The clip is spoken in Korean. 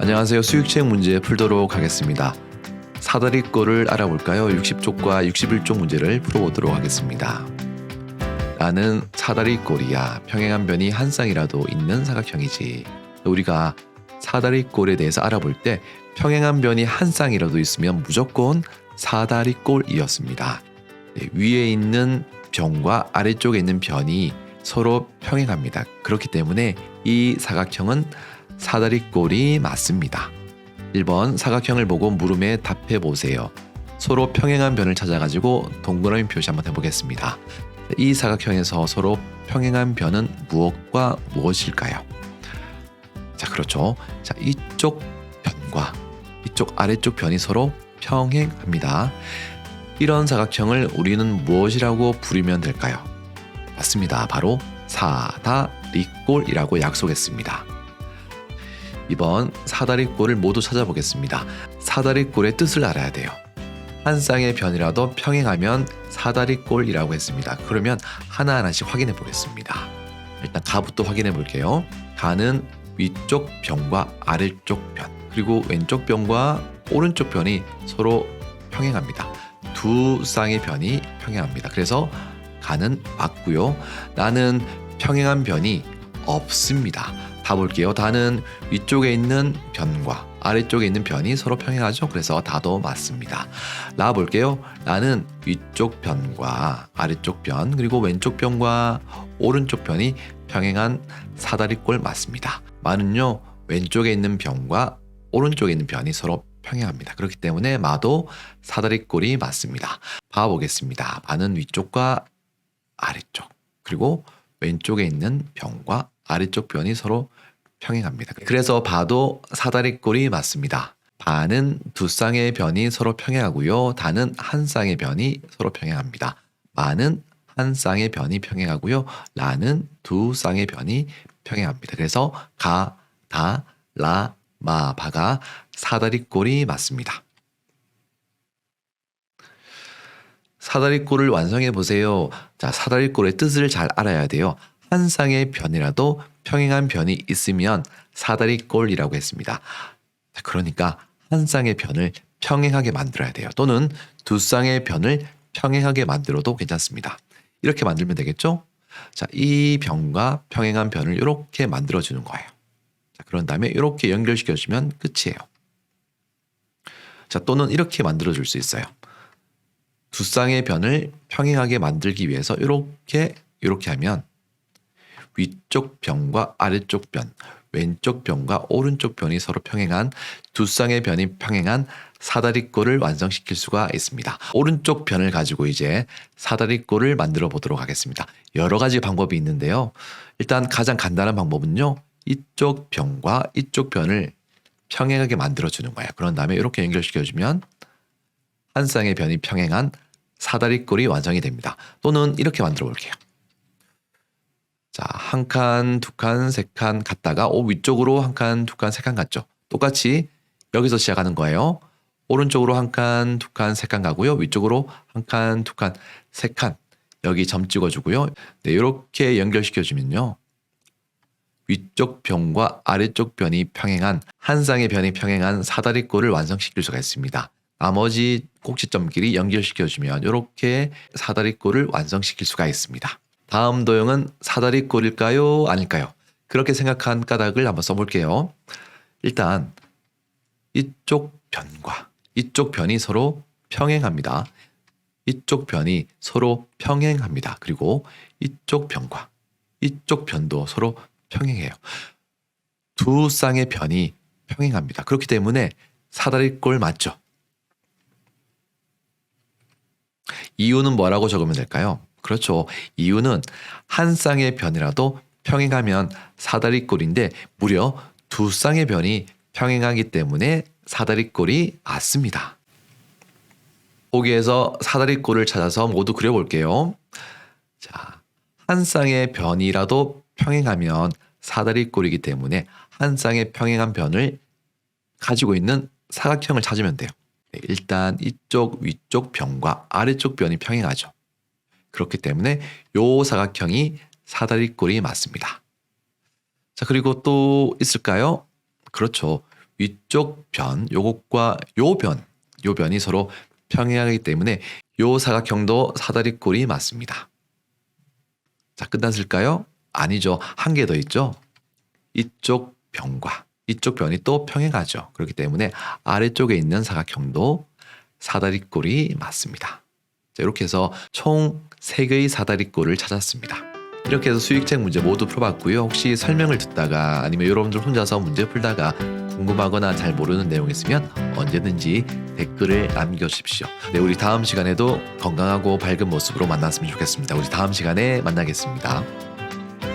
안녕하세요. 수익책 문제 풀도록 하겠습니다. 사다리꼴을 알아볼까요? 60쪽과 61쪽 문제를 풀어보도록 하겠습니다. 나는 사다리 꼴이야. 평행한 변이 한 쌍이라도 있는 사각형이지. 우리가 사다리 꼴에 대해서 알아볼 때 평행한 변이 한 쌍이라도 있으면 무조건 사다리 꼴이었습니다. 네, 위에 있는 변과 아래쪽에 있는 변이 서로 평행합니다. 그렇기 때문에 이 사각형은 사다리꼴이 맞습니다. 1번 사각형을 보고 물음에 답해 보세요. 서로 평행한 변을 찾아가지고 동그라미 표시 한번 해보겠습니다. 이 사각형에서 서로 평행한 변은 무엇과 무엇일까요? 자, 그렇죠. 자, 이쪽 변과 이쪽 아래쪽 변이 서로 평행합니다. 이런 사각형을 우리는 무엇이라고 부르면 될까요? 맞습니다. 바로 사다리꼴이라고 약속했습니다. 이번 사다리꼴을 모두 찾아보겠습니다. 사다리꼴의 뜻을 알아야 돼요. 한 쌍의 변이라도 평행하면 사다리꼴이라고 했습니다. 그러면 하나하나씩 확인해 보겠습니다. 일단 가부터 확인해 볼게요. 가는 위쪽 변과 아래쪽 변, 그리고 왼쪽 변과 오른쪽 변이 서로 평행합니다. 두 쌍의 변이 평행합니다. 그래서 가는 맞고요. 나는 평행한 변이 없습니다. 다 볼게요. 다는 위쪽에 있는 변과 아래쪽에 있는 변이 서로 평행하죠. 그래서 다도 맞습니다. 라 볼게요. 나는 위쪽 변과 아래쪽 변 그리고 왼쪽 변과 오른쪽 변이 평행한 사다리꼴 맞습니다. 마는요 왼쪽에 있는 변과 오른쪽에 있는 변이 서로 평행합니다. 그렇기 때문에 마도 사다리꼴이 맞습니다. 봐 보겠습니다. 마는 위쪽과 아래쪽 그리고 왼쪽에 있는 변과 아래쪽 변이 서로 평행합니다. 그래서 봐도 사다리꼴이 맞습니다. 바는 두 쌍의 변이 서로 평행하고요. 다는 한 쌍의 변이 서로 평행합니다. 마는 한 쌍의 변이 평행하고요. 라는 두 쌍의 변이 평행합니다. 그래서 가, 다, 라, 마, 바가 사다리꼴이 맞습니다. 사다리꼴을 완성해 보세요. 자, 사다리꼴의 뜻을 잘 알아야 돼요. 한 쌍의 변이라도 평행한 변이 있으면 사다리꼴이라고 했습니다. 자, 그러니까 한 쌍의 변을 평행하게 만들어야 돼요. 또는 두 쌍의 변을 평행하게 만들어도 괜찮습니다. 이렇게 만들면 되겠죠? 자, 이 변과 평행한 변을 이렇게 만들어 주는 거예요. 자, 그런 다음에 이렇게 연결시켜 주면 끝이에요. 자, 또는 이렇게 만들어 줄 수 있어요. 두 쌍의 변을 평행하게 만들기 위해서 이렇게 이렇게 하면 위쪽 변과 아래쪽 변, 왼쪽 변과 오른쪽 변이 서로 평행한 두 쌍의 변이 평행한 사다리꼴을 완성시킬 수가 있습니다. 오른쪽 변을 가지고 이제 사다리꼴을 만들어 보도록 하겠습니다. 여러 가지 방법이 있는데요. 일단 가장 간단한 방법은요. 이쪽 변과 이쪽 변을 평행하게 만들어 주는 거예요. 그런 다음에 이렇게 연결시켜 주면 한 쌍의 변이 평행한 사다리꼴이 완성이 됩니다. 또는 이렇게 만들어 볼게요. 자, 한 칸, 두 칸, 세 칸 갔다가 오 위쪽으로 한 칸, 두 칸, 세 칸 갔죠. 똑같이 여기서 시작하는 거예요. 오른쪽으로 한 칸, 두 칸, 세 칸 가고요. 위쪽으로 한 칸, 두 칸, 세 칸. 여기 점 찍어주고요. 네, 이렇게 연결시켜 주면요. 위쪽 변과 아래쪽 변이 평행한 한 쌍의 변이 평행한 사다리꼴을 완성시킬 수가 있습니다. 나머지 꼭지점끼리 연결시켜주면 이렇게 사다리꼴을 완성시킬 수가 있습니다. 다음 도형은 사다리 꼴일까요? 아닐까요? 그렇게 생각한 까닭을 한번 써볼게요. 일단 이쪽 변과 이쪽 변이 서로 평행합니다. 이쪽 변이 서로 평행합니다. 그리고 이쪽 변과 이쪽 변도 서로 평행해요. 두 쌍의 변이 평행합니다. 그렇기 때문에 사다리꼴 맞죠? 이유는 뭐라고 적으면 될까요? 그렇죠. 이유는 한 쌍의 변이라도 평행하면 사다리꼴인데 무려 두 쌍의 변이 평행하기 때문에 사다리꼴이 맞습니다. 보기에서 사다리꼴을 찾아서 모두 그려볼게요. 자, 한 쌍의 변이라도 평행하면 사다리꼴이기 때문에 한 쌍의 평행한 변을 가지고 있는 사각형을 찾으면 돼요. 네, 일단 이쪽 위쪽 변과 아래쪽 변이 평행하죠. 그렇기 때문에 요 사각형이 사다리꼴이 맞습니다. 자, 그리고 또 있을까요? 그렇죠. 위쪽 변 요것과 요 변, 요 변이 서로 평행하기 때문에 요 사각형도 사다리꼴이 맞습니다. 자, 끝났을까요? 아니죠. 한 개 더 있죠. 이쪽 변과 이쪽 변이 또 평행하죠. 그렇기 때문에 아래쪽에 있는 사각형도 사다리꼴이 맞습니다. 자, 이렇게 해서 총 3개의 사다리꼴을 찾았습니다. 이렇게 해서 수익책 문제 모두 풀어봤고요. 혹시 설명을 듣다가 아니면 여러분들 혼자서 문제 풀다가 궁금하거나 잘 모르는 내용 있으면 언제든지 댓글을 남겨주십시오. 네, 우리 다음 시간에도 건강하고 밝은 모습으로 만났으면 좋겠습니다. 우리 다음 시간에 만나겠습니다.